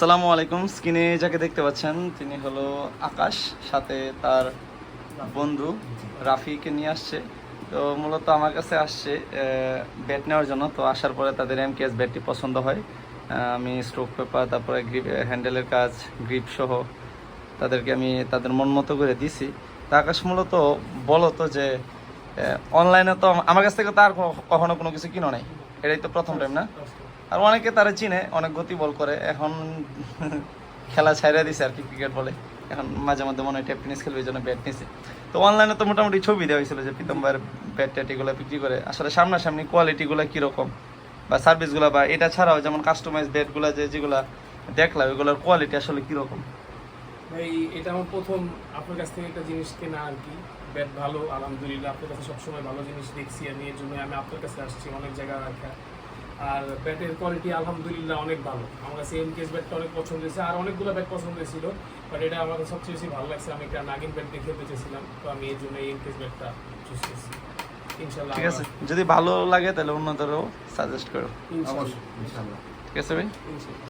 আসসালামু আলাইকুম। স্ক্রিনে যাকে দেখতে পাচ্ছেন, তিনি হলো আকাশ, সাথে তার বন্ধু রাফিকে নিয়ে আসছে। তো মূলত আমার কাছে আসছে ব্যাট নেওয়ার জন্য। তো আসার পরে তাদের এম কেএস ব্যাটটি পছন্দ হয়। আমি স্ট্রোক পেপার তারপরে গ্রিপ হ্যান্ডেলের কাজ গ্রিপ সহ তাদেরকে আমি তাদের মন মতো করে দিছি। তা আকাশ, মূলত বলো তো যে অনলাইনে তো আমার কাছ থেকে তো আর কখনো কোনো কিছু কিনো নাই? এটাই তো প্রথম টাইম না? আর অনেকে তারা চিনে, অনেক গতি বল করে। এখন খেলা ছাইরা দিছে আর কি ক্রিকেট বলে। এখন মাঝে মধ্যে মনে হয় ট্যাপ টেনিস খেলবে জন্য ব্যাট নিছে। তো অনলাইনে তো মোটামুটি ছবি দেওয়া হয়েছিল যে প্রীতমবার ব্যাট ট্যাট এগুলো বিক্রি করে। আসলে সামনাসামনি কোয়ালিটিগুলো কীরকম বা সার্ভিসগুলো বা এটা ছাড়াও যেমন কাস্টমাইজ ব্যাটগুলো যে যেগুলো দেখলাম ওইগুলোর কোয়ালিটি আসলে কীরকম? ভাই, এটা আমার প্রথম, আপনার কাছ থেকে একটা জিনিস কেনা আর কি। ব্যাট ভালো, আলহামদুলিল্লাহ, আপনার কাছে সবসময় ভালো জিনিস দেখছি আমি, এর জন্য আমি আপনার কাছে আসছি অনেক জায়গা রাখা। আর ব্যাটের কোয়ালিটি আলহামদুলিল্লাহ অনেক ভালো। আমার কাছে এম কেস ব্যাটটা অনেক পছন্দ হয়েছে আর অনেকগুলো ব্যাট পছন্দ হয়েছিল বাট এটা আমার কাছে সবচেয়ে বেশি ভালো লাগছে আমি একটা নাগিন ব্যাট দেখে খেলতে চেয়েছিলাম তো আমি এই জন্য এম কেস ব্যাটটা চুজ করছি। ঠিক আছে যদি ভালো লাগে তাহলে অন্যদেরও সাজেস্ট করো। ঠিক আছে ভাই?